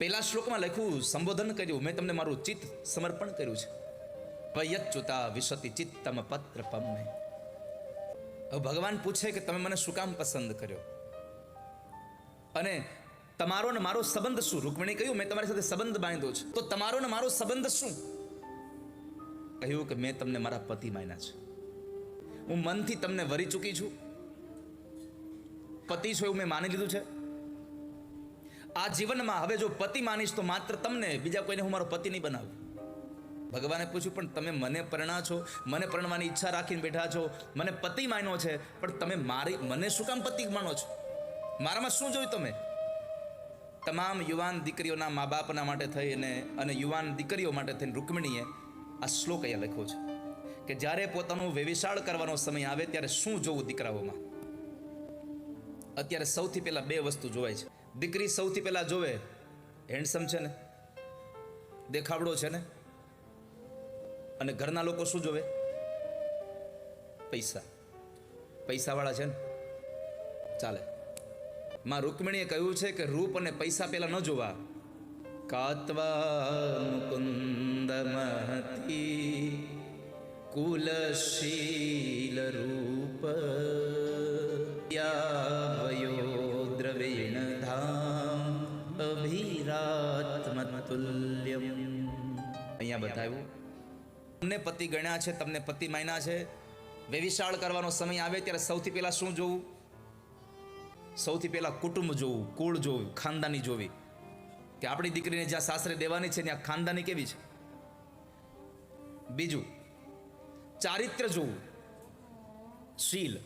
પેલા શ્લોકમાં લખ્યું, સંબોધન કર્યું. મેં તમને મારું ચિત્ત સમર્પણ કર્યું છે. પયચ્યુતા વિશતિ ચિત્તમ પત્ર પમ્મે ભગવાન પૂછે કે, તમે મને શું કામ પસંદ કર્યો? અને, તમારો ને મારો સંબંધ શું? રૂકમણી કહ્યું, મેં તમારી સાથે સંબંધ બાંધ્યો છે. તો તમારો ને મારો સંબંધ શું? કહ્યું કે, મેં તમને મારા પતિ માન્યા છે. હું મનથી તમને વરી ચૂકી છું. પતિ છો એવું મેં માની લીધું છે. આ જીવનમાં હવે જો પતિ માનીશ તો માત્ર તમને, બીજા કોઈને હું મારો પતિ નહીં બનાવું. ભગવાને પૂછ્યું, પણ તમે મને પરણા છો? મને પરણવાની ઈચ્છા રાખીને બેઠા છો? મને પતિ માન્યો છે, પણ તમે મારી, મને શું કામ પતિ માનો છો? મારામાં શું જોયું તમે? તમામ યુવાન દીકરીઓના મા બાપના માટે થઈને અને યુવાન દીકરીઓ માટે થઈને રૂકમિણીએ આ શ્લોક અહીંયા લખ્યો છે કે જ્યારે પોતાનું વેવિશાળ કરવાનો સમય આવે ત્યારે શું જોવું દીકરાઓમાં? અત્યારે સૌથી પહેલાં બે વસ્તુ જોવાય છે. દીકરી સૌથી પહેલાં જોવે હેન્ડસમ છે ને? દેખાવડો છે ને? અને ઘરના લોકો શું જોવે? પૈસા. પૈસાવાળા છે ને? ચાલે. માં રૂકમિણીએ કહ્યું છે કે રૂપ અને પૈસા પહેલાં ન જોવા. કાતવા મુકુંદ મહતી, કુલશીલ રૂપ. અભિરાત્મતુલ્યમ અહીંયા બતાવ્યું. તમને પતિ ગણ્યા છે, તમને પતિ માન્યા છે. વેવિશાળ કરવાનો સમય આવે ત્યારે સૌથી પહેલા શું જોવું? સૌથી પહેલા કુટુંબ જોવું, કુળ જોવું, ખાનદાની જોવી. કે આપણી દીકરીને જ્યાં સાસરે દેવાની છે, ત્યાં ખાનદાની કેવી છે? બીજું, ચારિત્ર જોવું, શીલ.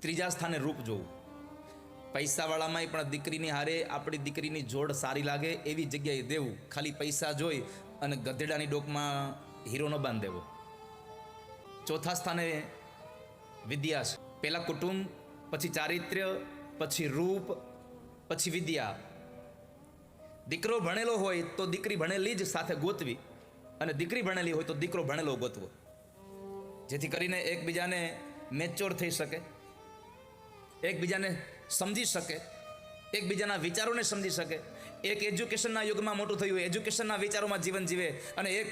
ત્રીજા સ્થાને રૂપ જોવું. પૈસાવાળામાંય પણ દીકરીની હારે આપણી દીકરીની જોડ સારી લાગે એવી જગ્યાએ દેવું. ખાલી પૈસા જોઈ અને ગધેડાની ડોકમાં હીરોનો બાંધ દેવો ચોથા સ્થાને વિદ્યા છે પહેલાં કુટુંબ, પછી ચારિત્ર્ય, પછી રૂપ, પછી વિદ્યા. દીકરો ભણેલો હોય તો દીકરી ભણેલી જ સાથે ગોતવી અને દીકરી ભણેલી હોય તો દીકરો ભણેલો ગોતવો. જેથી કરીને એકબીજાને મેચ્યોર થઈ શકે. એકબીજાને સમજી શકે, એકબીજાના વિચારોને સમજી શકે. એક એજ્યુકેશનના યુગમાં મોટું થયું, એજ્યુકેશનના વિચારોમાં જીવન જીવે અને એક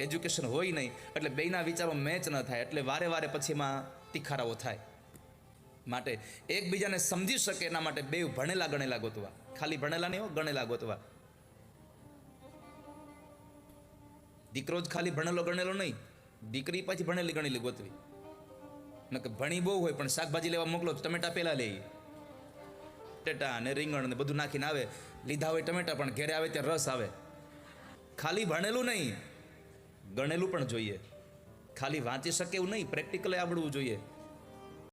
એજ્યુકેશન હોય નહીં, એટલે બેના વિચારો મેચ ન થાય, એટલે વારે વારે પછી એમાં તિખારાઓ થાય. માટે એકબીજાને સમજી શકે એના માટે બે ભણેલા ગણેલા ગોતવા. ખાલી ભણેલા નહીં હો, ગણેલા ગોતવા. દીકરો જ ખાલી ભણેલો ગણેલો નહીં, દીકરી પાછી ભણેલી ગણેલી ગોતવી. નકે ભણી બહુ હોય, પણ શાકભાજી લેવા મોકલો ટમેટા પહેલાં લઈ ટેટા ને રીંગણ ને બધું નાખીને આવે. લીધા હોય ટમેટા, પણ ઘેરે આવે ત્યાં રસ આવે. ખાલી ભણેલું નહીં, ગણેલું પણ જોઈએ. ખાલી વાંચી શકે એવું નહીં પ્રેક્ટિકલે આવડવું જોઈએ.